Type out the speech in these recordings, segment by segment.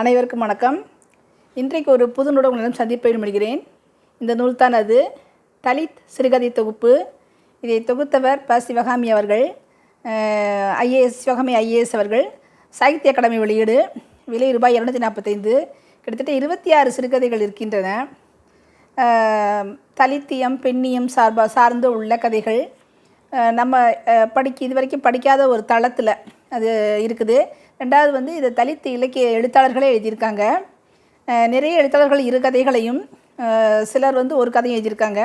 அனைவருக்கும் வணக்கம். இன்றைக்கு ஒரு புது நூலகம் சந்திப்பை முடிகிறேன் இந்த நூல் தான் அது தலித் சிறுகதை தொகுப்பு. இதை தொகுத்தவர் ப. சிவகாமி அவர்கள் ஐஏஎஸ் சிவகாமி ஐஏஎஸ் அவர்கள். சாகித்ய அகாடமி வெளியீடு விலை ரூபாய் இரநூத்தி நாற்பத்தைந்து. கிட்டத்தட்ட இருபத்தி ஆறு சிறுகதைகள் இருக்கின்றன. தலித்தியம் பெண்ணியம் சார்பா சார்ந்து உள்ள கதைகள். நம்ம படிக்க இது வரைக்கும் படிக்காத ஒரு தளத்தில் அது இருக்குது. ரெண்டாவது வந்து இதை தலித் இலக்கிய எழுத்தாளர்களே எழுதியிருக்காங்க. நிறைய எழுத்தாளர்கள் இரு கதைகளையும் சிலர் வந்து ஒரு கதையும் எழுதியிருக்காங்க.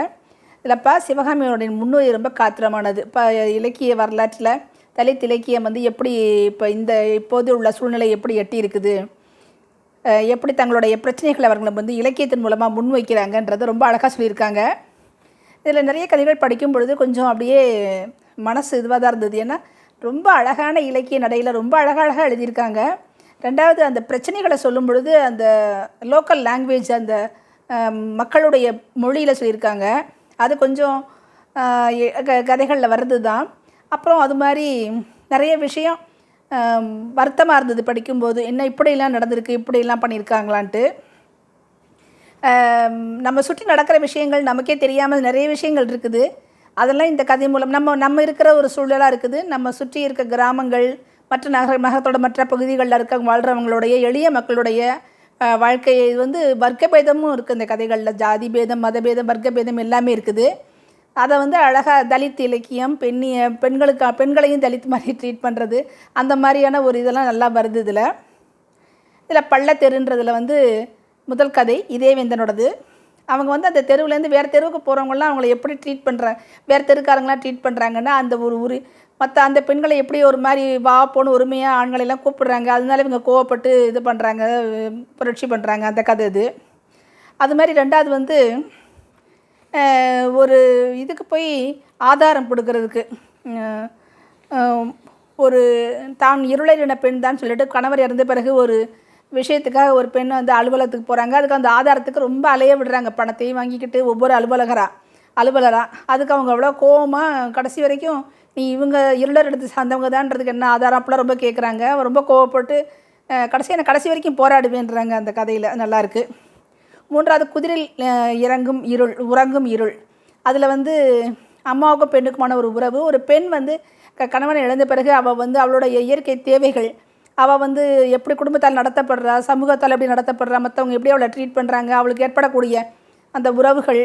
இதில் ப சிவகாமியோடைய முன்னுரை ரொம்ப காத்திரமானது. இப்போ இலக்கிய வரலாற்றில் தலித் இலக்கியம் வந்து எப்படி இப்போ இந்த இப்போது உள்ள சூழ்நிலை எப்படி எட்டி இருக்குது எப்படி தங்களுடைய பிரச்சனைகளை அவர்களை வந்து இலக்கியத்தின் மூலமாக முன்வைக்கிறாங்கன்றதை ரொம்ப அழகாக சொல்லியிருக்காங்க. இதில் நிறைய கதைகள் படிக்கும் பொழுது கொஞ்சம் அப்படியே மனசு இதுவாக தான் இருந்தது. ஏன்னா ரொம்ப அழகான இலக்கிய நடையில் ரொம்ப அழகழகாக எழுதியிருக்காங்க. ரெண்டாவது அந்த பிரச்சனைகளை சொல்லும் பொழுது அந்த லோக்கல் லாங்குவேஜ் அந்த மக்களுடைய மொழியில் சொல்லியிருக்காங்க. அது கொஞ்சம் கதைகளில் வர்றது தான் அப்புறம் அது மாதிரி நிறைய விஷயம் வருத்தமாக இருந்தது படிக்கும்போது. என்ன இப்படியெல்லாம் நடந்திருக்கு இப்படியெல்லாம் பண்ணியிருக்காங்களான்ட்டு. நம்ம சுற்றி நடக்கிற விஷயங்கள் நமக்கே தெரியாமல் நிறைய விஷயங்கள் இருக்குது. அதெல்லாம் இந்த கதை மூலம் நம்ம நம்ம இருக்கிற ஒரு சூழலாக இருக்குது. நம்ம சுற்றி இருக்க கிராமங்கள் மற்ற நகர நகரத்தோட மற்ற பகுதிகளில் இருக்க வாழ்கிறவங்களுடைய எளிய மக்களுடைய வாழ்க்கையை வந்து வர்க்க பேதமும் இருக்குது இந்த கதைகளில். ஜாதி பேதம் மதபேதம் வர்க்க பேதம் எல்லாமே இருக்குது. அதை வந்து அழகாக தலித் இலக்கியம் பெண்ணிய பெண்களுக்கு பெண்களையும் தலித் மாதிரி ட்ரீட் பண்ணுறது அந்த மாதிரியான ஒரு இதெல்லாம் நல்லா வருது இதில். இதில் பள்ளத்தெருன்றதில் வந்து முதல் கதை இதேவேந்தனோடது அவங்க வந்து அந்த தெருவுலேருந்து வேறு தெருவுக்கு போகிறவங்களாம் அவங்கள எப்படி ட்ரீட் பண்ணுறாங்க வேறு தெருக்காரங்களாம் ட்ரீட் பண்ணுறாங்கன்னா அந்த ஒரு ஊர் மற்ற அந்த பெண்களை எப்படி ஒரு மாதிரி வா போன்னு உரிமையாக ஆண்களை எல்லாம் கூப்பிடுறாங்க. அதனால இவங்க கோவப்பட்டு இது பண்ணுறாங்க புரட்சி பண்ணுறாங்க அந்த கதை இது. அது மாதிரி ரெண்டாவது வந்து ஒரு இதுக்கு போய் ஆதாரம் கொடுக்கறதுக்கு ஒரு தான் இருளறின பெண் தான் சொல்லிட்டு கணவர் இறந்த பிறகு ஒரு விஷயத்துக்காக ஒரு பெண் வந்து அலுவலகத்துக்கு போகிறாங்க அதுக்கு அந்த ஆதாரத்துக்கு ரொம்ப அலைய விடுறாங்க. பணத்தையும் வாங்கிக்கிட்டு ஒவ்வொரு அலுவலகரா அலுவலராக அதுக்கு அவங்க அவ்வளோ கோவமாக கடைசி வரைக்கும் நீ இவங்க இருளர் எடுத்து சார்ந்தவங்க தான்றதுக்கு என்ன ஆதாரம்? அப்படிலாம் ரொம்ப கேட்குறாங்க ரொம்ப கோவப்பட்டு கடைசி நான் கடைசி வரைக்கும் போராடுவேன்றாங்க. அந்த கதையில். நல்லாயிருக்கு மூன்றாவது குதிரையில் இறங்கும் இருள் உறங்கும் இருள். அதில் வந்து அம்மாவுக்கும் பெண்ணுக்குமான ஒரு உறவு. ஒரு பெண் வந்து க கணவனை இழந்த பிறகு அவள் வந்து அவளோட இயற்கை தேவைகள் அவள் வந்து எப்படி குடும்பத்தால் நடத்தப்படுறா சமூகத்தால் எப்படி நடத்தப்படுறா மற்றவங்க எப்படி அவளை ட்ரீட் பண்ணுறாங்க அவளுக்கு ஏற்படக்கூடிய அந்த உறவுகள்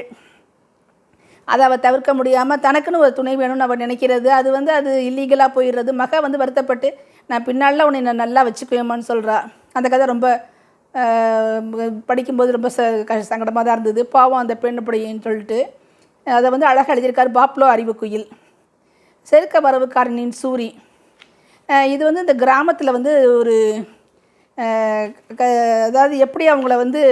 அதை அவள் தவிர்க்க முடியாமல் தனக்குன்னு ஒரு துணை வேணும்னு அவள் நினைக்கிறது. அது வந்து அது இல்லீகலாக போயிடுறது. மக வந்து வருத்தப்பட்டு நான் பின்னால் உன்னை நான் நல்லா வச்சுக்குவேமான்னு சொல்கிறா அந்த கதை ரொம்ப படிக்கும்போது ரொம்ப ச சங்கடமாக தான் இருந்தது. பாவம் அந்த பெண் அப்படின்னு சொல்லிட்டு அதை வந்து அழகாக எழுதியிருக்காரு பாப்லோ அறிவுக்குயில். செருக்க வரவுக்காரனின் சூரி. இது வந்து இந்த கிராமத்தில் வந்து ஒரு க- அதாவது எப்படி அவங்கள வந்து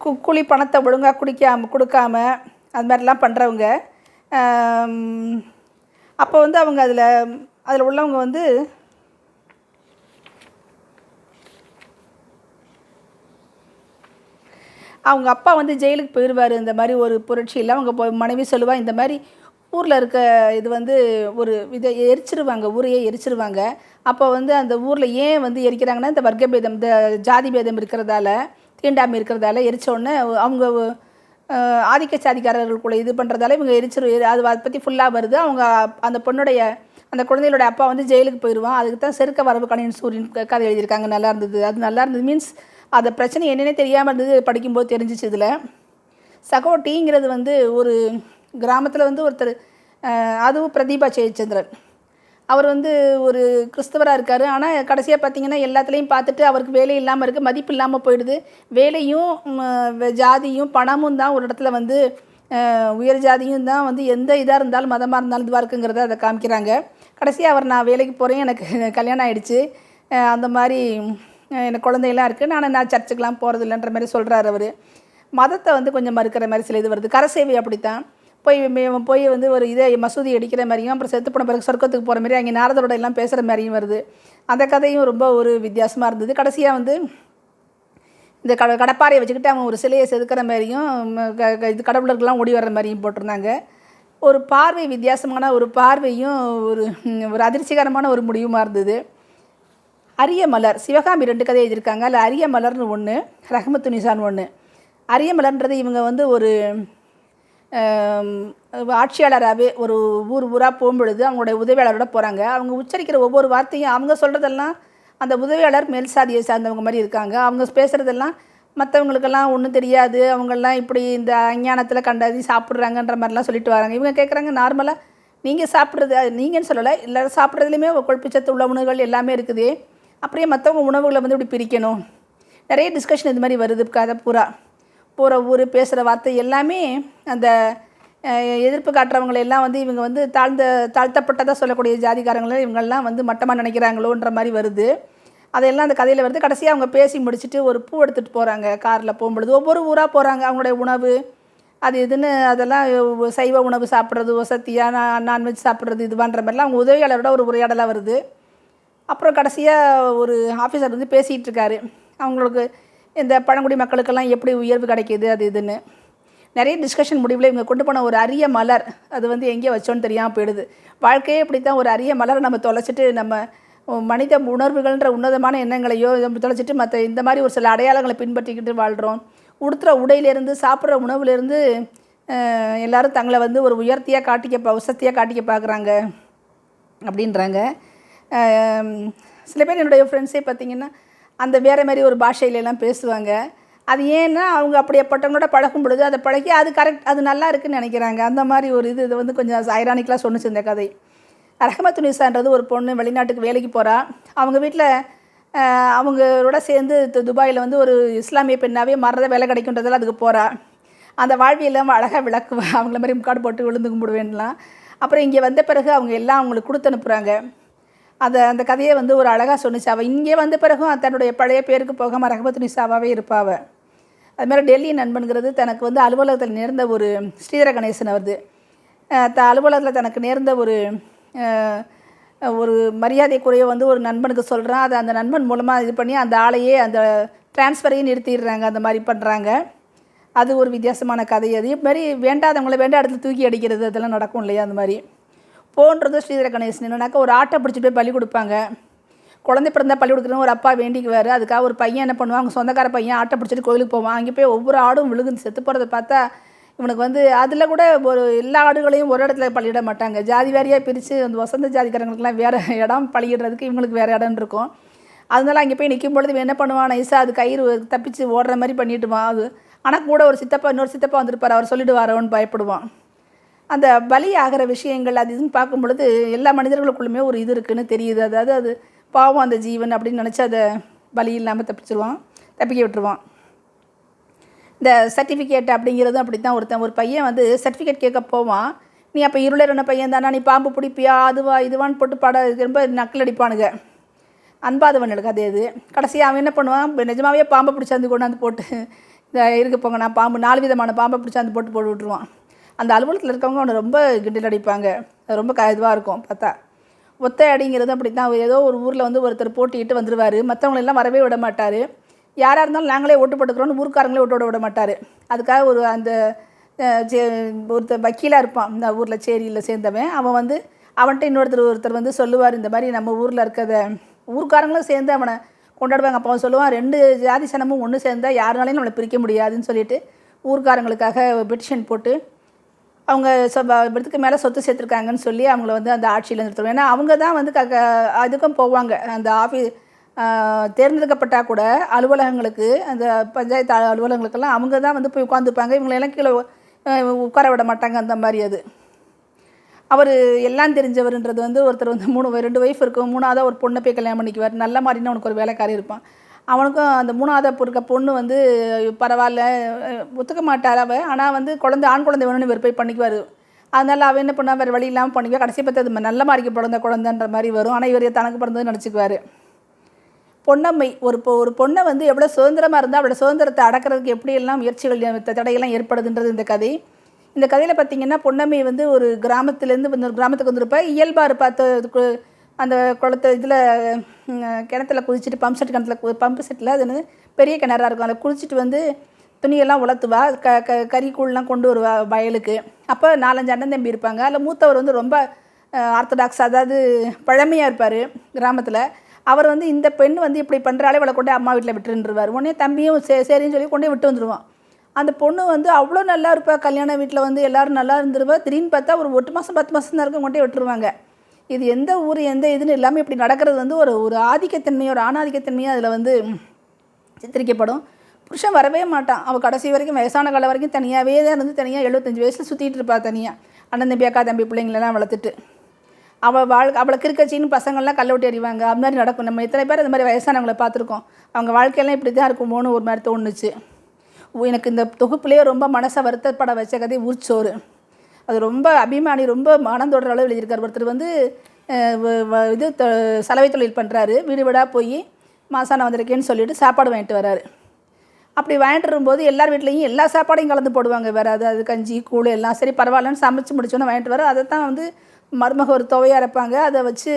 கு கூலி பணத்தை ஒழுங்காக குடிக்காம கொடுக்காம அது மாதிரிலாம் பண்ணுறவங்க அப்போ வந்து அவங்க அதில் அதில் உள்ளவங்க வந்து அவங்க அப்பா வந்து ஜெயிலுக்கு போயிடுவார் இந்த மாதிரி ஒரு புரட்சியில் அவங்க போய் மனைவி சொல்லுவா இந்த மாதிரி ஊரில் இருக்க இது வந்து ஒரு இதை எரிச்சிருவாங்க ஊரையே எரிச்சிருவாங்க. அப்போ வந்து அந்த ஊரில் ஏன் வந்து எரிக்கிறாங்கன்னா இந்த வர்க்க பேதம் இந்த ஜாதி பேதம் இருக்கிறதால தீண்டாமை இருக்கிறதால எரிச்சோடனே அவங்க ஆதிக்க சாதிக்காரர்களுக்குள்ள இது பண்ணுறதால இவங்க எரிச்சிரு அது அதை பற்றி ஃபுல்லாக வருது. அவங்க அந்த பொண்ணுடைய அந்த குழந்தைகளோட அப்பா வந்து ஜெயிலுக்கு போயிடுவான் அதுக்கு தான் செருக்க வரவு கணின் சூரியன் கதை எழுதியிருக்காங்க. நல்லா இருந்தது. அது நல்லா இருந்தது. மீன்ஸ் அந்த பிரச்சனை என்னென்னே தெரியாமல் இருந்தது படிக்கும்போது தெரிஞ்சிச்சு இதில். சகோட்டிங்கிறது வந்து ஒரு கிராமத்தில் வந்து ஒருத்தர் அதுவும் பிரதீபா ஜெயச்சந்திரன். அவர் வந்து ஒரு கிறிஸ்தவராக இருக்கார். ஆனால் கடைசியாக பார்த்தீங்கன்னா எல்லாத்துலேயும் பார்த்துட்டு அவருக்கு வேலை இல்லாமல் இருக்குது மதிப்பு இல்லாமல் போயிடுது. வேலையும் ஜாதியும் பணமும் தான் ஒரு இடத்துல வந்து உயர் ஜாதியும் தான் வந்து எந்த இதாக இருந்தாலும் மதமாக இருந்தாலும் இதுவாக இருக்குங்கிறத அதை காமிக்கிறாங்க. கடைசியாக அவர் நான் வேலைக்கு போகிறேன் எனக்கு கல்யாணம் ஆகிடுச்சு அந்த மாதிரி எனக்கு குழந்தையெல்லாம் இருக்குது நான் நான் சர்ச்சுக்கெலாம் போகிறது இல்லைன்ற மாதிரி சொல்கிறாரு அவர். மதத்தை வந்து கொஞ்சம் மறுக்கிற மாதிரி சில இது வருது. கரசேவை அப்படித்தான். போய் போய் வந்து ஒரு இதை மசூதி அடிக்கிற மாதிரியும் அப்புறம் செத்து போன பிறகு சொர்க்கத்துக்கு போகிற மாதிரி அங்கே நாரதரோட எல்லாம் பேசுகிற மாதிரியும் வருது. அந்த கதையும் ரொம்ப ஒரு வித்தியாசமாக இருந்தது. கடைசியாக வந்து இந்த கட கடப்பாறையை வச்சுக்கிட்டு அவன் ஒரு சிலையை செதுக்கிற மாதிரியும் க- க- இது கடவுளர்கள்லாம் ஓடி வர்ற மாதிரியும் போட்டிருந்தாங்க. ஒரு பார்வை வித்தியாசமான ஒரு பார்வையும் ஒரு ஒரு அதிர்ச்சிகரமான ஒரு முடிவுமா இருந்தது. அரிய மலர் சிவகாமி ரெண்டு கதை எழுதியிருக்காங்க. அதில் அரிய மலர்னு ஒன்று ரஹமத்து நிசான் ஒன்று அரிய மலர்ன்றது இவங்க வந்து ஒரு ஆட்சியாளராகவே ஒரு ஊர் ஊராக போகும்பொழுது அவங்களுடைய உதவியாளரோட போகிறாங்க அவங்க உச்சரிக்கிற ஒவ்வொரு வார்த்தையும் அவங்க சொல்கிறதெல்லாம் அந்த உதவியாளர் மேல் சாதியை சார்ந்தவங்க மாதிரி இருக்காங்க. அவங்க பேசுகிறதெல்லாம் மற்றவங்களுக்கெல்லாம் ஒன்றும் தெரியாது. அவங்கெல்லாம் இப்படி இந்த அஞ்ஞானத்தில் கண்டதி சாப்பிட்றாங்கன்ற மாதிரிலாம் சொல்லிட்டு வராங்க. இவங்க கேட்குறாங்க நார்மலாக நீங்கள் சாப்பிட்றது அது நீங்கன்னு சொல்லலை இல்லை சாப்பிட்றதுலையுமே கொழுப்புச்சத்து உள்ள உணவுகள் எல்லாமே இருக்குது. அப்படியே மற்றவங்க உணவுகளை வந்து இப்படி பிரிக்கணும். நிறைய டிஸ்கஷன் இது மாதிரி வருது கதை பூரா. போகிற ஊர் பேசுகிற வார்த்தை எல்லாமே அந்த எதிர்ப்பு காட்டுறவங்களை எல்லாம் வந்து இவங்க வந்து தாழ்ந்த தாழ்த்தப்பட்டதாக சொல்லக்கூடிய ஜாதிகாரங்களை இவங்கெல்லாம் வந்து மட்டமாக நினைக்கிறாங்களோன்ற மாதிரி வருது. அதெல்லாம் அந்த கதையில் வருது. கடைசியாக அவங்க பேசி முடிச்சுட்டு ஒரு பூ எடுத்துகிட்டு போகிறாங்க காரில் போகும்பொழுது ஒவ்வொரு ஊராக போகிறாங்க அவங்களுடைய உணவு அது இதுன்னு அதெல்லாம் சைவ உணவு சாப்பிட்றது வசதியாக நான் நான்வெஜ் சாப்பிட்றது இதுவான்ற மாதிரிலாம் அவங்க உதவியாளரோட ஒரு உரையாடலாக வருது. அப்புறம் கடைசியாக ஒரு ஆஃபீஸர் வந்து பேசிகிட்டு இருக்காரு அவங்களுக்கு இந்த பழங்குடி மக்களுக்கெல்லாம் எப்படி உயர்வு கிடைக்கிது அது இதுன்னு. நிறைய டிஸ்கஷன் முடிவில் இவங்க கொண்டு போன ஒரு அரிய மலர் அது வந்து எங்கே வச்சோன்னு தெரியாமல் போயிடுது. வாழ்க்கையே இப்படி தான் ஒரு அரிய மலரை நம்ம தொலைச்சிட்டு நம்ம மனித உணர்வுகள்ன்ற உன்னதமான எண்ணங்களையோ நம்ம தொலைச்சிட்டு மற்ற இந்த மாதிரி ஒரு சில அடையாளங்களை பின்பற்றிக்கிட்டு வாழ்கிறோம் உடுத்துகிற உடையிலேருந்து சாப்பிட்ற உணவுலேருந்து எல்லோரும் தங்களை வந்து ஒரு உயர்த்தியாக காட்டிக்க பா- வசதியாக காட்டிக்க பார்க்குறாங்க. அப்படின்றாங்க. சில பேர் என்னுடைய ஃப்ரெண்ட்ஸே பார்த்திங்கன்னா அந்த வேறு மாதிரி ஒரு பாஷையிலலாம் பேசுவாங்க. அது ஏன்னா அவங்க அப்படியேப்பட்டவங்களோட பழகும் பொழுது அதை பழகி அது கரெக்ட் அது நல்லா இருக்குன்னு நினைக்கிறாங்க. அந்த மாதிரி ஒரு இது இது வந்து கொஞ்சம் ஐரானிக்கலாக சொன்னுச்சு இந்த கதை. ரஹமத்து நிசான்றது ஒரு பொண்ணு வெளிநாட்டுக்கு வேலைக்கு போகிறா அவங்க வீட்டில் அவங்களோட சேர்ந்து துபாயில் வந்து ஒரு இஸ்லாமிய பெண்ணாகவே மறத வேலை கிடைக்குன்றதால அதுக்கு போகிறா அந்த வாழ்வியெல்லாம் அழகாக விளக்குவா. அவங்கள மாதிரி முக்காடு போட்டு விழுந்து கும்பிடுவேன்லாம். அப்புறம் இங்கே வந்த பிறகு அவங்க எல்லாம் அவங்களுக்கு கொடுத்து அனுப்புகிறாங்க அதை அந்த கதையை வந்து ஒரு அழகாக சொன்னிச்சு. அவள் இங்கே வந்த பிறகும் தன்னுடைய பழைய பேருக்கு போகாமல் ரஹமத்து நிசாவாகவே இருப்பாவ அதுமாதிரி டெல்லி நண்பன்கிறது தனக்கு வந்து அலுவலகத்தில் நேர்ந்த ஒரு ஸ்ரீதர கணேசன் அவரது. த அலுவலகத்தில் தனக்கு நேர்ந்த ஒரு ஒரு மரியாதைக்குறைய வந்து ஒரு நண்பனுக்கு சொல்கிறான் அதை அந்த நண்பன் மூலமாக இது பண்ணி அந்த ஆளையே அந்த டிரான்ஸ்ஃபரையும் நிறுத்திடுறாங்க. அந்த மாதிரி பண்ணுறாங்க அது ஒரு வித்தியாசமான கதை. அது மாதிரி வேண்டாதவங்கள வேண்டாம் இடத்துல தூக்கி அடிக்கிறது அதெல்லாம் நடக்கும் இல்லையா அந்த மாதிரி. போன்றது ஸ்ரீதர கணேசன். என்னன்னாக்கா ஒரு ஆட்டை பிடிச்சிட்டு போய் பள்ளி கொடுப்பாங்க. குழந்தை பிறந்தால் பள்ளி கொடுக்குறேன்னு ஒரு அப்பா வேண்டிக்குவார். அதுக்காக ஒரு பையன் என்ன பண்ணுவான்? அவங்க சொந்தக்கார பையன் ஆட்டை பிடிச்சிட்டு கோயிலுக்கு போவான். அங்கே போய் ஒவ்வொரு ஆடும் விழுந்து செத்து போகிறத பார்த்தா இவனுக்கு வந்து அதில் கூட ஒரு எல்லா ஆடுகளையும் ஒரு இடத்துல பள்ளியிட மாட்டாங்க. ஜாதி வாரியாக பிரித்து அந்த வசந்த ஜாதிக்காரங்களுக்குலாம் வேறு இடம் பழியிடுறதுக்கு இவங்களுக்கு வேறு இடம் இருக்கும். அதனால அங்கே போய் நிற்கும் பொழுது என்ன பண்ணுவான் நைஸாக அது கயிறு தப்பிச்சு ஓடுற மாதிரி பண்ணிட்டுவான் அது ஆனால் கூட ஒரு சித்தப்பா இன்னொரு சித்தப்பா வந்திருப்பார். அவர் சொல்லிடுவாரோன்னு பயப்படுவான். அந்த பலியாகிற விஷயங்கள் அது இதுன்னு பார்க்கும் பொழுது எல்லா மனிதர்களுக்குள்ளுமே ஒரு இது இருக்குன்னு தெரியுது. அதாவது அது பாவம் அந்த ஜீவன் அப்படின்னு நினச்சி அதை பலி இல்லாமல் தப்பிச்சிருவான் தப்பிக்க விட்டுருவான். இந்த சர்டிஃபிகேட் அப்படிங்கிறதும் அப்படி தான் ஒருத்தன் ஒரு பையன் வந்து சர்டிஃபிகேட் கேட்க போவான். நீ அப்போ இருளறின பையன் தானா? நீ பாம்பு பிடிப்பியா? அதுவா? இதுவான்னு போட்டு பட ரொம்ப நக்கல் அடிப்பானுங்க. அன்பாதவனுக்கு அதே. இது கடைசியாக அவன் என்ன பண்ணுவான்? நிஜமாவே பாம்பை பிடிச்சாந்து கொண்டாந்து போட்டு இந்த இருக்கு போங்க நான் பாம்பு நாலு விதமான பாம்பை பிடிச்சாந்து போட்டு போட்டு விட்ருவான் அந்த அலுவலகத்தில் இருக்கவங்க அவனை ரொம்ப கிண்டில் அடிப்பாங்க. அது ரொம்ப க இதுவாக இருக்கும் பார்த்தா. ஒத்தை அடிங்கிறது அப்படி தான் ஏதோ ஒரு ஊரில் வந்து ஒருத்தர் போட்டிட்டு வந்துடுவார் மற்றவங்களெல்லாம் வரவே விட மாட்டார். யாராக இருந்தாலும் நாங்களே ஓட்டு போட்டுக்கிறோன்னு ஊருக்காரங்களே ஓட்டு விட விட மாட்டார். அதுக்காக ஒரு அந்த சே- ஒருத்தர் வக்கீலாக இருப்பான். இந்த ஊரில் சேரியில் சேர்ந்தவன். அவன் வந்து அவன்கிட்ட இன்னொருத்தர் ஒருத்தர் வந்து சொல்லுவார் இந்த மாதிரி நம்ம ஊரில் இருக்கிறத ஊருக்காரங்களும் சேர்ந்து அவனை கொண்டாடுவாங்க. அப்போ அவன் சொல்லுவான் ரெண்டு ஜாதி சனமும் ஒன்று சேர்ந்தால் யாருனாலையும் நம்மளை பிரிக்க முடியாதுன்னு சொல்லிட்டு ஊர்க்காரங்களுக்காக பெட்டிஷன் போட்டு அவங்க சொ மேலே சொத்து சேர்த்துருக்காங்கன்னு சொல்லி அவங்கள வந்து அந்த ஆட்சியில் நிறுத்தணும். ஏன்னா அவங்க தான் வந்து க க- அதுக்கும் போவாங்க. அந்த ஆஃபீஸ் தேர்ந்தெடுக்கப்பட்டால் கூட அலுவலகங்களுக்கு அந்த பஞ்சாயத்து அலுவலகங்களுக்கெல்லாம் அவங்க தான் வந்து போய் உட்காந்துப்பாங்க இவங்களெல்லாம் கீழே உட்கார விட மாட்டாங்க அந்த மாதிரி அது. அவர் எல்லாம் தெரிஞ்சவர்ன்றது வந்து ஒருத்தர் வந்து மூணு ரெண்டு ஒய்ஃப் இருக்கும். மூணாவதாக ஒரு பொண்ணை போய் கல்யாணம் பண்ணிக்குவார். நல்ல மாதிரின்னு அவனுக்கு ஒரு வேலைக்காரி இருப்பான். அவனுக்கும் அந்த மூணாவது இருக்க பொண்ணு வந்து பரவாயில்ல ஒத்துக்க மாட்டார் அவள் ஆனால் வந்து குழந்தை ஆண் குழந்தை வேணும்னு இவர் போய் பண்ணிக்குவார். அதனால் அவன் என்ன பண்ணா வேறு வழி இல்லாமல் பண்ணிக்குவா. கடைசி பார்த்து அது நல்ல மாதிரிக்கு பிறந்த குழந்தைன்ற மாதிரி வரும். ஆனால் இவர் தனக்கு பிறந்தது நினச்சிக்குவார் பொன்னம்மை ஒரு பொ ஒரு பொண்ணை வந்து எவ்வளோ சுதந்திரமாக இருந்தால் அவளோட சுதந்திரத்தை அடக்கிறதுக்கு எப்படியெல்லாம் முயற்சிகள் தடையெல்லாம் ஏற்படுதுன்றது இந்த கதை. இந்த கதையில் பார்த்தீங்கன்னா பொன்னம்மை வந்து ஒரு கிராமத்துலேருந்து வந்து ஒரு கிராமத்துக்கு வந்திருப்பா. இயல்பாக இருப்பா அந்த குளத்து இதில் கிணத்துல குதிச்சுட்டு பம்ப் செட் கிணத்துல பம்ப் செட்டில் அது வந்து பெரிய கிணறா இருக்கும். அதில் குளிச்சுட்டு வந்து துணியெல்லாம் உலர்த்துவா க க கறிக்கூழ்லாம் கொண்டு வருவா வயலுக்கு. அப்போ நாலஞ்சு அண்ணன் தம்பி இருப்பாங்க. அதில் மூத்தவர் வந்து ரொம்ப ஆர்த்தடாக்ஸ் அதாவது பழமையாக இருப்பார் கிராமத்தில். அவர் வந்து இந்த பெண் வந்து இப்படி பண்ணுறாலே இவளை கொண்டு அம்மா வீட்டில் விட்டுருந்துருவார். உடனே தம்பியும் சே சரின்னு சொல்லி கொண்டு விட்டு வந்துடுவான் அந்த பொண்ணு வந்து அவ்வளோ நல்லா இருப்பாள் கல்யாண வீட்டில் வந்து எல்லாரும் நல்லா இருந்துருவா. திடீர்னு பார்த்தா ஒரு எட்டு மாதம் பத்து மாதம் தான் இருக்கும் கொண்டே விட்டுருவாங்க. இது எந்த ஊர் எந்த இதுன்னு இல்லாமல் இப்படி நடக்கிறது வந்து ஒரு ஒரு ஆதிக்கத்தன்மையோ ஒரு ஆணாதிக்கத்தன்மையோ அதில் வந்து சித்தரிக்கப்படும். புருஷன் வரவே மாட்டான். அவள் கடைசி வரைக்கும் வயசான காலம் வரைக்கும் தனியாகவே தான் இருந்து தனியாக எழுபத்தஞ்சு வயசில் சுற்றிட்டு இருப்பாள் தனியாக அண்ணன் தம்பி அக்கா தம்பி பிள்ளைங்களெல்லாம் வளர்த்துட்டு. அவள் வாழ்க்கை அவளை கிறுக்கச்சின்னு பசங்கள்லாம் கல்ல விட்டு அறிவாங்க அது மாதிரி நடக்கும். நம்ம இத்தனை பேர் அந்த மாதிரி வயசானவங்களை பார்த்துருக்கோம். அவங்க வாழ்க்கையெல்லாம் இப்படி தான் இருக்குமோன்னு ஒரு மாதிரி தோணுச்சு. எனக்கு இந்த தொகுப்புலேயே ரொம்ப மனசை வருத்தப்பட வச்ச கதை ஊர்ச்சோறு. அது ரொம்ப அபிமானி ரொம்ப மனம் தொடர அளவு எழுதியிருக்கார். ஒருத்தர் வந்து இது சலவை தொழில் பண்ணுறாரு வீடு வீடாக போய் மாசான வந்திருக்கேன்னு சொல்லிட்டு சாப்பாடு வாங்கிட்டு வராரு. அப்படி வாங்கிட்டு வரும்போது எல்லார் வீட்லேயும் எல்லா சாப்பாடையும் கலந்து போடுவாங்க. வேறு அது அது கஞ்சி கூழ் எல்லாம் சரி பரவாயில்லன்னு சமைச்சு முடிச்சோன்னு வாங்கிட்டு வர அதை தான் வந்து மருமக ஒரு துவையாக இருப்பாங்க அதை வச்சு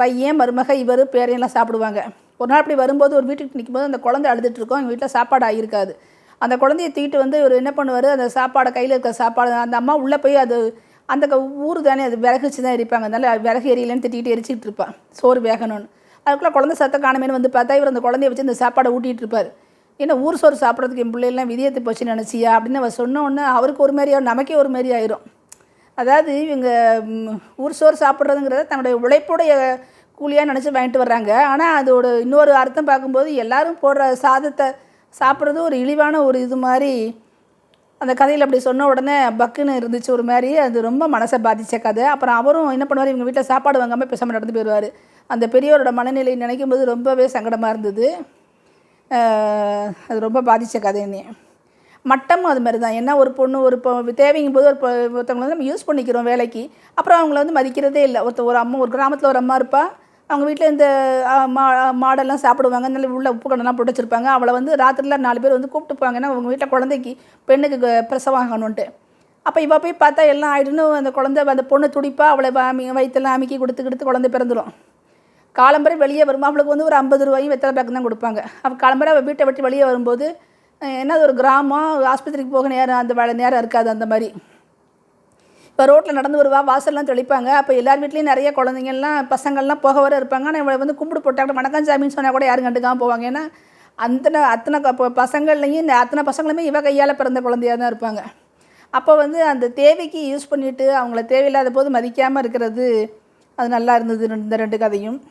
பையன் மருமக இவர் பேரையெல்லாம் சாப்பிடுவாங்க. ஒரு நாள் அப்படி வரும்போது ஒரு வீட்டுக்கு நிற்கும்போது அந்த குழந்தை அழுதுட்டு இருக்கோம். எங்கள் வீட்டில் சாப்பாடு ஆகியிருக்காது. அந்த குழந்தைய தூக்கிட்டு வந்து இவர் என்ன பண்ணுவார்? அந்த சாப்பாடை கையில் இருக்க சாப்பாடு அந்த அம்மா உள்ளே போய் அது அந்த க- ஊர் தானே அது விறகுச்சு தான் எரிப்பாங்க. அதனால் விறகு எரியலன்னு திட்டிகிட்டு எரிச்சிக்கிட்டு இருப்பான் சோறு வேகணும்னு. அதுக்குள்ளே குழந்தை சத்தம் காணுமேனு வந்து பார்த்தா இவர் அந்த குழந்தைய வச்சு இந்த சாப்பாடை ஊட்டிகிட்டு இருப்பார். ஏன்னா ஊர் சோறு சாப்பிட்றதுக்கு என் பிள்ளைலாம் விதியத்தை போச்சு நினச்சியா? அப்படின்னு அவர் சொன்னோன்னே அவருக்கு ஒரு மாதிரி ஆகும் நமக்கே ஒரு மாதிரி ஆயிரும். அதாவது இவங்க ஊர் சோறு சாப்பிட்றதுங்கிறத தன்னுடைய உழைப்புடைய கூலியாக நினச்சி வாங்கிட்டு வர்றாங்க. ஆனால் அதோட இன்னொரு அர்த்தம் பார்க்கும்போது எல்லாரும் போடுற சாதத்தை சாப்பிட்றது ஒரு இழிவான ஒரு இது மாதிரி. அந்த கதையில் அப்படி சொன்ன உடனே பக்குன்னு இருந்துச்சு ஒரு மாதிரி. அது ரொம்ப மனசை பாதித்த கதை. அப்புறம் அவரும் என்ன பண்ணுவார்? இவங்க வீட்டில் சாப்பாடு வாங்காமல் பேசாமல் நடந்து போயிடுவார் அந்த பெரியவரோட மனநிலை நினைக்கும் போது ரொம்பவே சங்கடமாக இருந்தது. அது ரொம்ப பாதித்த கதைன்னு மட்டமும் அது மாதிரி தான். ஏன்னா ஒரு பொண்ணு ஒரு இப்போ தேவைங்கும் போது ஒரு ஒருத்தவங்களை வந்து நம்ம யூஸ் பண்ணிக்கிறோம் வேலைக்கு. அப்புறம் அவங்கள வந்து மதிக்கிறதே இல்லை. ஒருத்த ஒரு அம்மா ஒரு கிராமத்தில் ஒரு அம்மா இருப்பா. அவங்க வீட்டில் இந்த மா மாடெல்லாம் சாப்பிடுவாங்க. நல்ல உள்ள உப்பு கடலாம் போட்டு வச்சுருப்பாங்க. அவளை வந்து ராத்திரியில் நாலு பேர் வந்து கூப்பிட்டுப்பாங்க ஏன்னா அவங்க வீட்டில் குழந்தைக்கு பெண்ணுக்கு பிரசவம் ஆகணுன்ட்டு அப்போ இவள் போய் பார்த்தா எல்லாம் ஆயிடுன்னு அந்த குழந்தை அந்த பொண்ணு துடிப்பா அவளை அமி வயிற்றெல்லாம் அமுக்கி கொடுத்து கொடுத்து குழந்தை பிறந்துடும் காலம்பரை வெளியே வரும்போது அவளுக்கு வந்து ஒரு ஐம்பது ரூபாயும் வெத்தலை பேக்கு தான் கொடுப்பாங்க. அவள் காலம்பரை அவள் வீட்டை விட்டு வெளியே வரும்போது அஹ், என்ன ஒரு கிராமம் ஆஸ்பத்திரிக்கு போக நேரம் அந்த வேலை நேரம் இருக்காது அந்த மாதிரி. இப்போ ரோட்டில் நடந்து வருவா வாசல்லாம் தெளிப்பாங்க. அப்போ எல்லார் வீட்லேயும் நிறைய குழந்தைங்கள்லாம் பசங்கள்லாம் போக வர இருப்பாங்க. ஆனால் இவளை வந்து கும்பிடு போட்டாங்க. வணக்கம் சாமின்னு சொன்னால் கூட யாரும் கண்டுக்காமல் போவாங்க. ஏன்னா அத்தனை அத்தனை க- இப்போ பசங்கள்லையும் இந்த அத்தனை பசங்களுமே இவ கையால் பிறந்த குழந்தையாக தான் இருப்பாங்க. அப்போ வந்து அந்த தேவைக்கு யூஸ் பண்ணிவிட்டு அவங்கள தேவையில்லாத போது மதிக்காமல் இருக்கிறது அது நல்லா இருந்தது ரெண்டு- இந்த ரெண்டு கதையும்.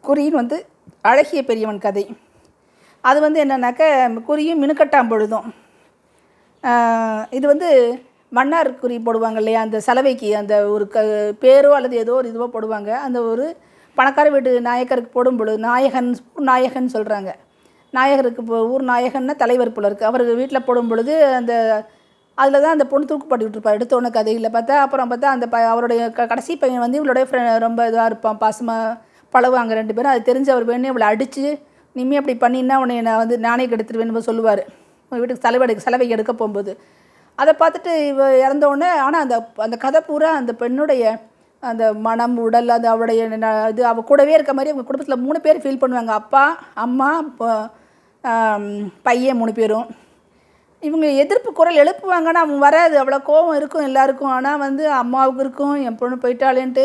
குறியின் வந்து அழகிய பெரியவன் கதை. அது வந்து என்னன்னாக்க குறியும் மினுக்கட்டாம் பொழுதும். இது வந்து மன்னார் குறி போடுவாங்க இல்லையா? அந்த சலவைக்கு அந்த ஒரு க பேரோ அல்லது ஏதோ ஒரு இதுவோ போடுவாங்க. அந்த ஒரு பணக்கார வீட்டு நாயக்கருக்கு போடும் பொழுது நாயகன் நாயகன் சொல்கிறாங்க நாயகருக்கு இப்போ ஊர் நாயகன்னா தலைவர் போல இருக்குது அவருக்கு வீட்டில் போடும் பொழுது அந்த அதில் தான் அந்த பொண்ணு தூக்குப்பட்டுக்கிட்டு எடுத்த எடுத்தோன்னே கதையில் பார்த்தா அப்புறம் பார்த்தா அந்த ப அவருடைய க கடைசி பையன் வந்து இவளுடைய ஃப்ரெண்ட் ரொம்ப இதாக இருப்பான். பாசமாக பழகுவாங்க ரெண்டு பேரும். அது தெரிஞ்சு அவர் வேணும் இவளை அடித்து நீமே அப்படி பண்ணினா உன்னை நான் வந்து நானே கெடுத்துருவேன்னு சொல்லுவார். உங்கள் வீட்டுக்கு செலவு எடுக்க செலவை எடுக்க போகும்போது. அதை பார்த்துட்டு இவ இறந்தோடனே ஆனால் அந்த அந்த கதை பூரா அந்த பெண்ணுடைய அந்த மனம் உடல் அது அவளுடைய இது அவள் கூடவே இருக்க மாதிரி அவங்க குடும்பத்தில் மூணு பேர் ஃபீல் பண்ணுவாங்க. அப்பா அம்மா பையன் மூணு பேரும். இவங்க எதிர்ப்பு குரல் எழுப்புவாங்கன்னா அவங்க வராது. அவ்வளோ கோபம் இருக்கும் எல்லாருக்கும். ஆனால் வந்து அம்மாவுக்கு இருக்கும் என் பொண்ணு போயிட்டாளேன்ட்டு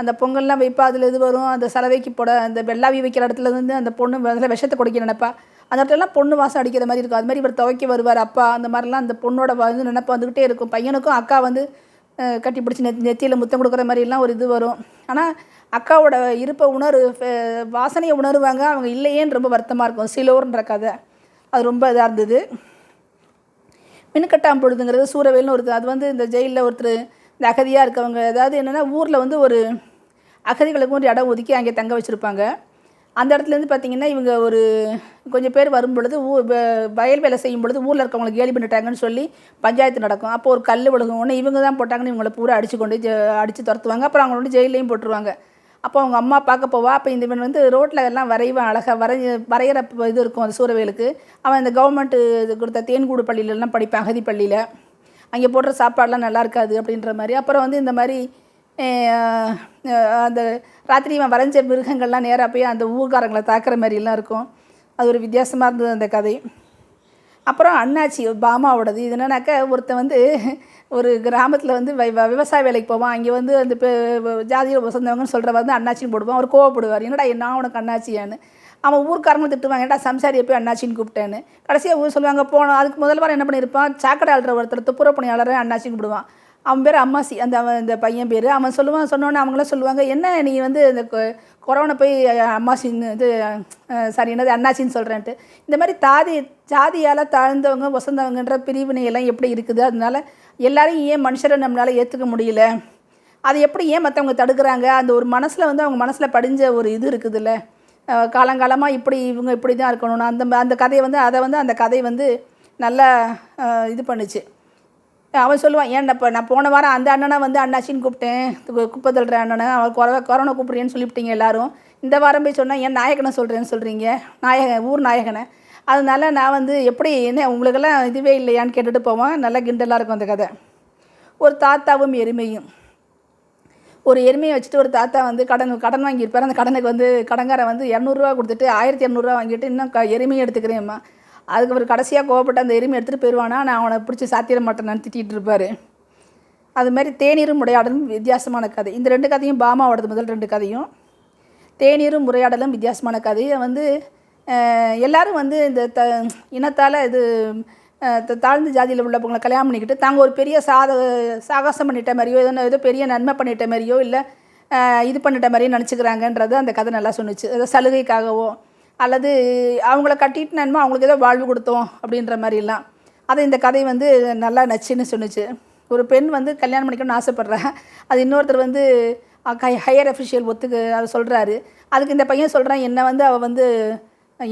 அந்த பொங்கல்லாம் வைப்பா அதில் இது வரும். அந்த சலவைக்கு போட அந்த வெள்ளாவி வைக்கிற இடத்துல இருந்து அந்த பொண்ணு அதில் விஷத்தை கொடுக்க நினைப்பா. அந்த இடத்துலலாம் பொண்ணு வாசம் அடிக்கிற மாதிரி இருக்கும். அது மாதிரி இவர் துவைக்க வருவார் அப்பா அந்த மாதிரிலாம் அந்த பொண்ணோட வந்து நினப்பு வந்துக்கிட்டே இருக்கும். பையனுக்கும் அக்கா வந்து கட்டி பிடிச்சி நெத் நெத்தியில் முத்தம் கொடுக்குற மாதிரிலாம் ஒரு இது வரும். ஆனால் அக்காவோட இருப்பை உணர்வு வாசனையை உணருவாங்க. அவங்க இல்லையேன்னு ரொம்ப வருத்தமாக இருக்கும். சிலோர்ன்ற கதை. அது ரொம்ப இதாக இருந்தது. மின்கட்டாம் பொழுதுங்கிறது சூறவேல்னு ஒருத்தர் அது வந்து இந்த ஜெயிலில் ஒருத்தர் இந்த அகதியாக இருக்கவங்க அதாவது என்னென்னா ஊரில் வந்து ஒரு அகதிகளுக்கும் ஒரு இடம் ஒதுக்கி அங்கே தங்க வச்சுருப்பாங்க. அந்த இடத்துலேருந்து பார்த்தீங்கன்னா இவங்க ஒரு கொஞ்சம் பேர் வரும் பொழுது ஊ வயல் வேலை செய்யும் பொழுது ஊரில் இருக்கவங்களை கேலி பண்ணிட்டாங்கன்னு சொல்லி பஞ்சாயத்து நடக்கும். அப்போ ஒரு கல் விழுகும். ஒன்று இவங்க தான் போட்டாங்கன்னு இவங்களை பூரா அடிச்சு கொண்டு அடித்து துரத்துவாங்க. அப்புறம் அவங்கள வந்து ஜெயிலையும் போட்டுருவாங்க. அப்போ அவங்க அம்மா பார்க்க போவா. அப்போ இந்த இவன் வந்து ரோட்டில் எல்லாம் வரைவான் அழகாக வரை வரைகிற இது இருக்கும் அந்த சூறவேலுக்கு. அவன் இந்த கவர்மெண்ட்டு இது கொடுத்த தேன்கூடு பள்ளியிலலாம் படிப்பான். அகதி பள்ளியில் அங்கே போடுற சாப்பாடெலாம் நல்லா இருக்காது அப்படின்ற மாதிரி. அப்புறம் வந்து இந்த மாதிரி அந்த ராத்திரி இவன் வரைஞ்ச மிருகங்கள்லாம் நேராக போய் அந்த ஊர்காரங்களை தாக்குற மாதிரிலாம் இருக்கும். அது ஒரு வித்தியாசமாக இருந்தது அந்த கதை. அப்புறம் அண்ணாச்சி பாமாவோடது. இது என்னன்னாக்கா ஒருத்தன் வந்து ஒரு கிராமத்தில் வந்து வ- விவசாய வேலைக்கு போவான். அங்கே வந்து அந்த ஜாதியில் வசந்தவங்கன்னு சொல்கிற வந்து அண்ணாச்சின்னு போடுவான். அவர் கோவப்படுவார். என்னடா என்ன உனக்கு அண்ணாச்சியான்னு? அவன் ஊர்க்காரங்களும் திட்டுவாங்க. ஏன்டா சம்சாரியை போய் அண்ணாச்சின்னு கூப்பிட்டேன்னு? கடைசியாக ஊர் சொல்லுவாங்க போனோம். அதுக்கு முதல் வாரம் என்ன பண்ணியிருப்பான்? சாக்கடை ஆள்ற ஒருத்தர் துப்புரப்பணியாளரை அண்ணாச்சின்னு கூப்பிடுவான். அவன் பேர் அம்மாசி அந்த அவன் இந்த பையன் பேர். அவன் சொல்லுவான் சொன்னோன்னே அவங்களாம் சொல்லுவாங்க என்ன நீ வந்து இந்த கொ- கொரோனா போய் அம்மாசின்னு இது சாரி என்னது அண்ணாச்சின்னு சொல்கிறேன்ட்டு இந்த மாதிரி தாதி ஜாதியால் தாழ்ந்தவங்க வசந்தவங்கன்ற பிரிவினை எல்லாம் எப்படி இருக்குது? அதனால எல்லாரையும் ஏன் மனுஷரை நம்மளால் ஏற்றுக்க முடியல? அது எப்படி ஏன் மற்றவங்க தடுக்கிறாங்க? அந்த ஒரு மனசில் வந்து அவங்க மனசில் படிஞ்ச ஒரு இது இருக்குதுல்ல. காலங்காலமாக இப்படி இவங்க இப்படி தான் இருக்கணும்னு அந்த அந்த கதையை வந்து அதை வந்து அந்த கதை வந்து நல்லா இது பண்ணுச்சு. அவன் சொல்லுவான் ஏன் இப்போ நான் போன வாரம் அந்த அண்ணனை வந்து அண்ணாச்சின்னு கூப்பிட்டேன். குப்பை தள்ளுற அண்ணனை. அவன் கொரோனா கொரோனா கூப்பிட்றேன்னு சொல்லிவிட்டீங்க எல்லாரும். இந்த வாரம் போய் சொன்னால் ஏன் நாயகனை சொல்கிறேன்னு சொல்கிறீங்க நாயகன் ஊர் நாயகனை. அதனால நான் வந்து எப்படி என்ன உங்களுக்கெல்லாம் இதுவே இல்லையான்னு கேட்டுட்டு போவான் நல்லா கிண்டலாக இருக்கும் அந்த கதை. ஒரு தாத்தாவும் எருமையும். ஒரு எருமையை வச்சுட்டு ஒரு தாத்தா வந்து கடன் கடன் வாங்கியிருப்பார். அந்த கடனுக்கு வந்து கடன்காரன் வந்து இரநூறுவா கொடுத்துட்டு ஆயிரத்தி இரநூறுவா வாங்கிட்டு இன்னும் க எருமையை எடுத்துக்கிறேம்மா அதுக்கு கடைசியாக கோவப்பட்டு அந்த எருமை எடுத்துகிட்டு போயிடுவானா நான் அவனை பிடிச்சி சாத்திர மாட்டேன்னு திட்டிகிட்டு இருப்பார். அது மாதிரி தேநீரும் உரையாடலும் வித்தியாசமான கதை. இந்த ரெண்டு கதையும் பாமாவோடது முதல் ரெண்டு கதையும். தேநீரும் உரையாடலும் வித்தியாசமான கதை. வந்து எல்லோரும் எல்லாரும் வந்து இந்த த இனத்தால் இது த- தாழ்ந்த ஜாதியில் உள்ளவங்களை கல்யாணம் பண்ணிக்கிட்டு தாங்க ஒரு பெரிய சாத சாகசம் பண்ணிட்ட மாதிரியோ ஏதோ ஏதோ பெரிய நன்மை பண்ணிட்ட மாதிரியோ இல்லை இது பண்ணிட்ட மாதிரியோ நினச்சிக்கிறாங்கன்றது அந்த கதை நல்லா சொன்னுச்சு. ஏதோ சலுகைக்காகவோ அல்லது அவங்கள கட்டிட்டு நன்மை அவங்களுக்கு ஏதோ வாழ்வு கொடுத்தோம் அப்படின்ற மாதிரிலாம். அது இந்த கதை வந்து நல்லா நச்சுன்னு சொன்னுச்சு. ஒரு பெண் வந்து கல்யாணம் பண்ணிக்கணும்னு ஆசைப்பட்றா. அது இன்னொருத்தர் வந்து ஹையர் அஃபிஷியல் ஒத்துக்கு அதை சொல்கிறாரு அதுக்கு இந்த பையன் சொல்கிறான் என்னை வந்து அவள் வந்து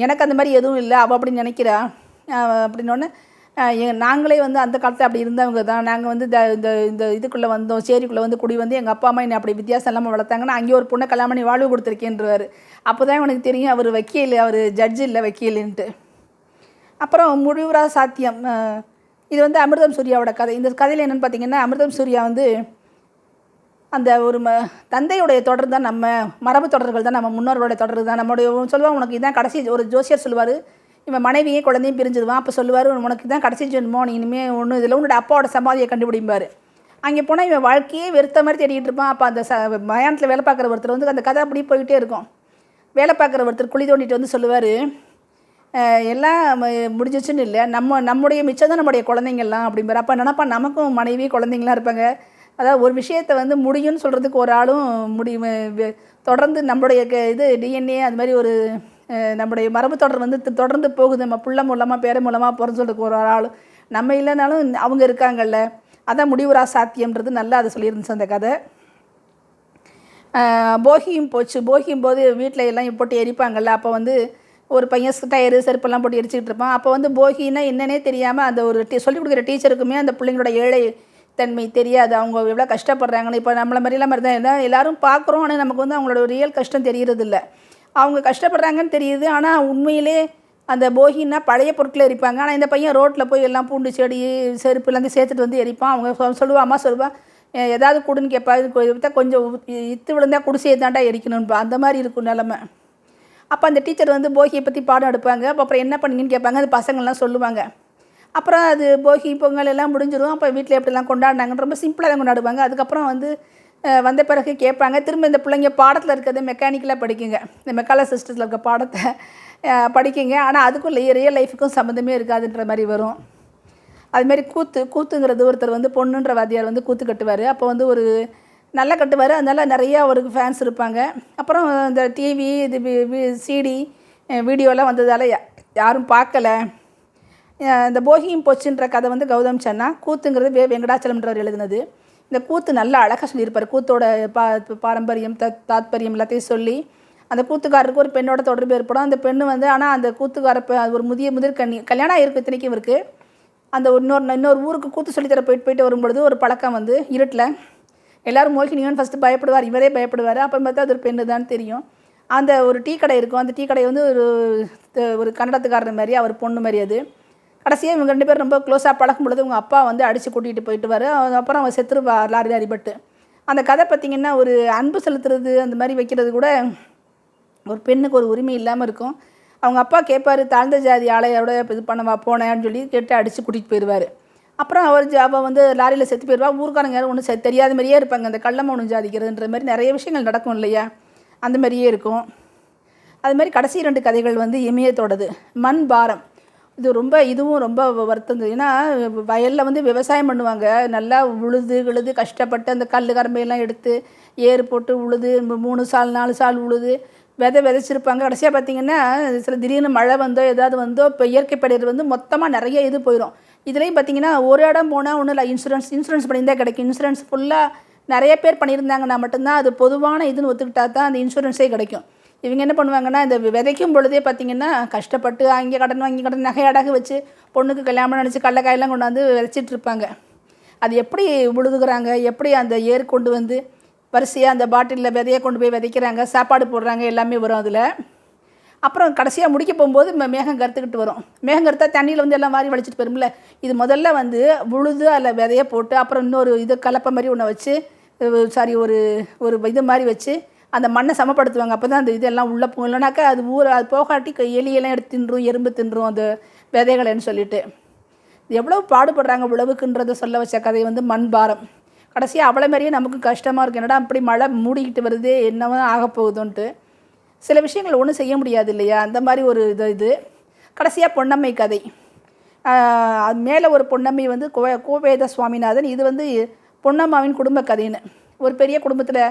எனக்கு அந்த மாதிரி எதுவும் இல்லை. அவள் அப்படின்னு நினைக்கிறா. அப்படின்னோடனே நாங்களே வந்து அந்த காலத்தில் அப்படி இருந்தவங்க தான். நாங்கள் வந்து இந்த இந்த இந்த இதுக்குள்ளே வந்தோம் சேரிக்குள்ளே வந்து குடி வந்து எங்கள் அப்பா அம்மா என்னை அப்படி வித்தியாசம் இல்லாமல் வளர்த்தாங்கன்னா அங்கேயே ஒரு பொண்ணை கல்யாணம் பண்ணி வாழ்வு கொடுத்துருக்கேன்றவார். அப்போ தான் எனக்கு தெரியும் அவர் வக்கீல் அவர் ஜட்ஜ் இல்லை வக்கீலுன்ட்டு. அப்புறம் முடிவுரா சாத்தியம். இது வந்து அமிர்தம் சூர்யாவோட கதை. இந்த கதையில் என்னென்னு பார்த்தீங்கன்னா அமிர்தம் சூர்யா வந்து அந்த ஒரு ம தந்தையுடைய தொடர் தான் நம்ம மரபு தொடர்கள் தான் நம்ம முன்னோர்களுடைய தொடர் தான். நம்முடைய சொல்லுவாங்க உனக்கு இதான் கடைசி ஒரு ஜோசியர் சொல்லுவார் இவன் மனைவியும் குழந்தையும் பிரிஞ்சிடுவான் அப்போ சொல்லுவார் உனக்கு தான் கடைசி ஜென்மோ நீ இனிமேல் ஒன்றும் இதில் உன்னோட அப்பாவோட சமாதியை கண்டுபிடிப்பார் அங்கே போனால் இவன் வாழ்க்கையே வெறுத்த மாதிரி தேடிட்டு இருப்பான். அப்போ அந்த ச மயானத்தில் வேலை பார்க்குற ஒருத்தர் வந்து அந்த கதை அப்படியே போயிட்டே இருக்கும். வேலை பார்க்குற ஒருத்தர் குழி தோண்டிட்டு வந்து சொல்லுவார் எல்லாம் முடிஞ்சிச்சுன்னு இல்லை. நம்ம நம்முடைய மிச்சம் தான் நம்முடைய குழந்தைங்கள்லாம். அப்படிம்பாரு. அப்போ நினப்பா நமக்கும் மனைவி குழந்தைங்களாம் இருப்பாங்க. அதாவது ஒரு விஷயத்தை வந்து முடியும்னு சொல்கிறதுக்கு ஒரு ஆளும் முடி தொடர்ந்து நம்மளுடைய க- இது டிஎன்ஏ அது மாதிரி ஒரு நம்முடைய மரபு தொடர் வந்து தொடர்ந்து போகுது. நம்ம புள்ள மூலமாக பேர மூலமாக பிறந்து சொல்கிறதுக்கு ஒரு ஆளும் நம்ம இல்லைனாலும் அவங்க இருக்காங்கல்ல அதான் முடிவுரா சாத்தியம்ன்றது நல்லா அதை சொல்லியிருந்துச்சு அந்த கதை. போகியும் போச்சு. போகியும் போது வீட்டில் எல்லாம் போட்டு எரிப்பாங்கள்ல அப்போ வந்து ஒரு பையன் டயரு செருப்பெல்லாம் போட்டு எரிச்சிக்கிட்டு இருப்பான். அப்போ வந்து போகின்னா என்னன்னே தெரியாமல் அந்த ஒரு டீ சொல்லிக் கொடுக்குற டீச்சருக்குமே அந்த பிள்ளைங்களோட ஏழை தன்மை தெரியாது. அவங்க எவ்வளோ கஷ்டப்படுறாங்கன்னு இப்போ நம்மளை மாதிரிலாம் மாதிரி தான் எல்லாம் எல்லாரும் பார்க்குறோம். ஆனால் நமக்கு வந்து அவங்களோட ரியல் கஷ்டம் தெரியறதில்ல. அவங்க கஷ்டப்படுறாங்கன்னு தெரியுது. ஆனால் உண்மையிலே அந்த போகின்னா பழைய பொருட்களை எரிப்பாங்க. ஆனால் இந்த பையன் ரோட்டில் போய் எல்லாம் பூண்டு செடி செருப்பு எல்லாத்தையும் சேர்த்துட்டு வந்து எரிப்பான். அவங்க சொ- சொல்லுவா அம்மா ஏதாவது கொடுன்னு கேட்பா இது கொஞ்சம் இத்து விழுந்தா குடிசையை தாண்டா எரிக்கணும்பா அந்த மாதிரி இருக்கும் நிலமை. அப்போ அந்த டீச்சர் வந்து போகியை பற்றி பாடம் எடுப்பாங்க. அப்போ அப்புறம் என்ன பண்ணீங்கன்னு கேட்பாங்க அது பசங்கள்லாம் சொல்லுவாங்க. அப்புறம் அது போகி பொங்கல் எல்லாம் முடிஞ்சிடும் அப்போ வீட்டில் எப்படிலாம் கொண்டாடினாங்கன்னு ரொம்ப சிம்பிளாக தான் கொண்டாடுவாங்க. அதுக்கப்புறம் வந்து வந்த பிறகு கேட்பாங்க. திரும்ப இந்த பிள்ளைங்க பாடத்தில் இருக்கிறது மெக்கானிக்கலாக படிக்குங்க. இந்த மெக்கால சிஸ்டத்தில் இருக்க பாடத்தை படிக்குங்க. ஆனால் அதுக்கும் ரியல் லைஃபுக்கும் சம்மந்தமே இருக்காதுன்ற மாதிரி வரும். அதுமாரி கூத்து கூத்துங்கிறது ஒருத்தர் வந்து பொண்ணுன்ற வாத்தியார் வந்து கூத்து கட்டுவார். அப்போ வந்து ஒரு நல்லா கட்டுவார். அதனால நிறையா அவருக்கு ஃபேன்ஸ் இருப்பாங்க. அப்புறம் இந்த டிவி இது சிடி வீடியோலாம் வந்ததால் யா- யாரும் பார்க்கல. இந்த போகியும் போச்சுன்ற கதை வந்து கௌதம் சன்னா கூத்துங்கிறது வே வெங்கடாச்சலம்ன்றவர் எழுதினது. இந்த கூத்து நல்லா அழகாக சொல்லியிருப்பார். கூத்தோட பா பாரம்பரியம் தத் தாத்பரியம் எல்லாத்தையும் சொல்லி அந்த கூத்துக்காரருக்கு ஒரு பெண்ணோட தொடர்பு ஏற்படும். அந்த பெண்ணு வந்து ஆனால் அந்த கூத்துக்கார ஒரு முதிய முதிர் கண்ணி கல்யாணம் ஆயிருக்கு இத்தனைக்கும் இருக்குது அந்த ஒரு இன்னொரு இன்னொரு ஊருக்கு கூத்து சொல்லித்தர போயிட்டு போயிட்டு வரும்பொழுது ஒரு பழக்கம் வந்து இருட்டில். எல்லோரும் மோகினியன் ஃபஸ்ட்டு பயப்படுவார் இவரே பயப்படுவார். அப்புறம் பார்த்தா அது ஒரு பெண்ணு தான் தெரியும். அந்த ஒரு டீ கடை இருக்கும். அந்த டீ கடை வந்து ஒரு ஒரு கன்னடத்துக்காரர் மாதிரி அவர் பொண்ணு மாதிரி அது. கடைசியாக இவங்க ரெண்டு பேரும் ரொம்ப க்ளோஸாக பழகும் பொழுது உங்கள் அப்பா வந்து அடித்து கூட்டிகிட்டு போயிட்டு வர. அப்புறம் அவன் செத்துருவா லாரியில் அடிபட்டு அந்த கதை பார்த்திங்கன்னா ஒரு அன்பு செலுத்துறது அந்த மாதிரி வைக்கிறது கூட ஒரு பெண்ணுக்கு ஒரு உரிமை இல்லாமல் இருக்கும். அவங்க அப்பா கேட்பார் தாழ்ந்த ஜாதி ஆலையோட இது பண்ணவா போனேன்னு சொல்லி கேட்டு அடித்து கூட்டிகிட்டு போயிடுவார் அப்புறம் அவர் ஜ- வந்து லாரியில் செத்து போயிடுவா ஊர்க்காரங்க யாரும் ஒன்றும் தெரியாத மாதிரியே இருப்பாங்க. அந்த கள்ளமௌனம் ஜாதிக்கிறதுன்ற மாதிரி நிறைய விஷயங்கள் நடக்கும் இல்லையா? அந்த மாதிரியே இருக்கும். அது மாதிரி கடைசி ரெண்டு கதைகள் வந்து இமயத்தோடது. மண் பாரம். இது ரொம்ப இதுவும் ரொம்ப வருத்தம் ஏன்னா வயலில் வந்து விவசாயம் பண்ணுவாங்க. நல்லா உழுது உழுது கஷ்டப்பட்டு அந்த கல் கரம்பையெல்லாம் எடுத்து ஏறு போட்டு உழுது மூணு சால் நாலு சால் உழுது விதை விதைச்சிருப்பாங்க. கடைசியாக பார்த்தீங்கன்னா சில திடீர்னு மழை வந்தோ ஏதாவது வந்தோ இப்போ இயற்கை பேரிடர் வந்து மொத்தமாக நிறைய இது போயிடும் இதுலேயும் பார்த்தீங்கன்னா ஒரு இடம் போனால் ஒன்றும் இல்லை இன்சூரன்ஸ் இன்சூரன்ஸ் பண்ணியிருந்தா கிடைக்கும். இன்சூரன்ஸ் ஃபுல்லாக நிறைய பேர் பண்ணியிருந்தாங்கன்னா மட்டும்தான் அது பொதுவான இதுன்னு ஒத்துக்கிட்டா தான் அந்த இன்சூரன்ஸே கிடைக்கும். இவங்க என்ன பண்ணுவாங்கன்னா இந்த விதைக்கும் பொழுதே பார்த்திங்கன்னா கஷ்டப்பட்டு அங்கே கடன் வாங்கி கடன் நகை அடகு வச்சு பொண்ணுக்கு கல்யாணம் நினச்சி கடலக்காயெல்லாம் கொண்டாந்து விதைச்சிட்டு இருப்பாங்க அது எப்படி உழுதுகிறாங்க? எப்படி அந்த ஏர் கொண்டு வந்து வரிசையாக அந்த பாட்டிலில் விதையை கொண்டு போய் விதைக்கிறாங்க? சாப்பாடு போடுறாங்க எல்லாமே வரும் அதில். அப்புறம் கடைசியாக முடிக்க போகும்போது மேகம் கருத்துக்கிட்டு வரும். மேகம் கருத்தா தண்ணியில் வந்து எல்லாம் மாறி வலிச்சிட்டு போயிரும்ல? இது முதல்ல வந்து உழுது அதில் விதையை போட்டு அப்புறம் இன்னொரு இது கலப்பை மாதிரி ஒன்று வச்சு சாரி ஒரு ஒரு இது மாதிரி வச்சு அந்த மண்ணை சமப்படுத்துவாங்க. அப்போ தான் அந்த இதெல்லாம் உள்ளே போகும். இல்லைனாக்கா அது ஊற அது போகாட்டி எலியெல்லாம் எடுத்து தின்றும் எறும்பு தின்றும் அந்த விதைகளைன்னு சொல்லிட்டு. எவ்வளோ பாடுபடுறாங்க உழவுக்குன்றதை சொல்ல வச்ச கதை வந்து மண் பாரம். கடைசியாக அவளை மாதிரியே நமக்கு கஷ்டமாக இருக்கு. என்னடா அப்படி மழை மூடிக்கிட்டு வருது என்னவோ ஆக போகுதுன்ட்டு. சில விஷயங்கள் ஒன்றும் செய்ய முடியாது இல்லையா? அந்த மாதிரி ஒரு இது இது. கடைசியாக பொன்னம்மை கதை. அது மேலே ஒரு பொன்னம்மை வந்து கோ கோவேத சுவாமிநாதன் இது வந்து பொன்னம்மாவின் குடும்ப கதைன்னு. ஒரு பெரிய குடும்பத்தில்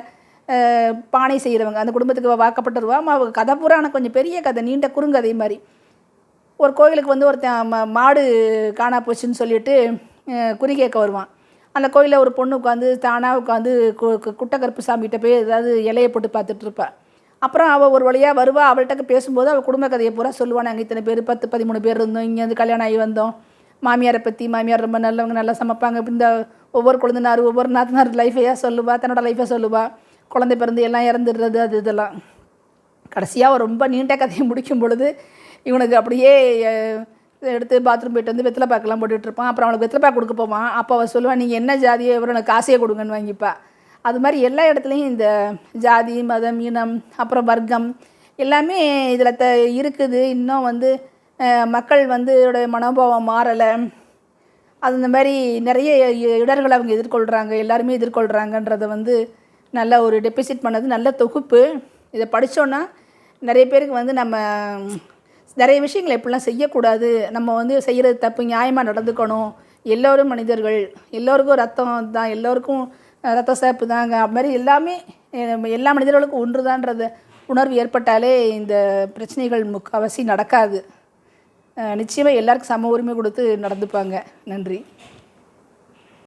பானை செய்கிறவங்க அந்த குடும்பத்துக்கு வாக்கப்பட்டுருவா. அவங்க கதை புராணம் கொஞ்சம் பெரிய கதை நீண்ட குறுங்கதை மாதிரி. ஒரு கோயிலுக்கு வந்து ஒருத்தன் மாடு காணா போச்சுன்னு சொல்லிட்டு குறி கேட்க வருவான். அந்த கோயிலில் ஒரு பொண்ணு உட்காந்து தானாக உட்காந்து கு- கு- குட்டக்கருப்பு சாமிகிட்ட போய் ஏதாவது இலையை போட்டு பார்த்துட்டு இருப்பாள் அப்புறம் அவள் ஒரு வழியாக வருவா. அவள்கிட்ட பேசும்போது அவள் குடும்ப கதையை பூரா சொல்லுவாள் நாங்கள் இத்தனை பேர் பத்து பதிமூணு பேர் இருந்தோம். இங்கே வந்து கல்யாணம் ஆகி வந்தோம். மாமியாரை பற்றி மாமியார் ரொம்ப நல்லவங்க நல்லா சமைப்பாங்க. இந்த ஒவ்வொரு குழந்தைனார் ஒவ்வொரு நாத்தனார் லைஃபையாக சொல்லுவாள் தன்னோட லைஃபை சொல்லுவாள் குழந்தை பிறந்து எல்லாம் இறந்துடுறது அது இதெல்லாம். கடைசியாக ரொம்ப நீண்ட கதையை முடிக்கும் பொழுது இவனுக்கு அப்படியே எடுத்து பாத்ரூம் போயிட்டு வந்து வெத்தலை பாக்கெல்லாம் போட்டுட்டு இருப்பான். அப்புறம் அவனுக்கு வெத்தலை பாக்கு கொடுக்க போவான். அப்போ அவள் சொல்லுவான் நீங்கள் என்ன ஜாதியோ இவரை எனக்கு காசையே கொடுங்கன்னு வாங்கிப்பா. அது மாதிரி எல்லா இடத்துலையும் இந்த ஜாதி மதம் இனம் அப்புறம் வர்க்கம் எல்லாமே இதில் த இருக்குது. இன்னும் வந்து மக்கள் வந்து இதோட மனோபாவம் மாறலை. அது இந்த மாதிரி நிறைய இடர்களை அவங்க எதிர்கொள்கிறாங்க எல்லாருமே எதிர்கொள்கிறாங்கன்றத வந்து நல்ல ஒரு டெபிசிட் பண்ணது நல்ல தொகுப்பு. இதை படித்தோன்னா நிறைய பேருக்கு வந்து நம்ம நிறைய விஷயங்களை எப்படிலாம் செய்யக்கூடாது. நம்ம வந்து செய்கிறது தப்பு நியாயமாக நடந்துக்கணும். எல்லோரும் மனிதர்கள் எல்லோருக்கும் ரத்தம் தான் எல்லோருக்கும் ரத்த சேப்பு தாங்க. அது மாதிரி எல்லாமே எல்லா மனிதர்களுக்கும் ஒன்றுதான்றத உணர்வு ஏற்பட்டாலே இந்த பிரச்சனைகள் முக்கால்வாசி நடக்காது. நிச்சயமாக எல்லாருக்கும் சம உரிமை கொடுத்து நடந்துப்பாங்க. நன்றி.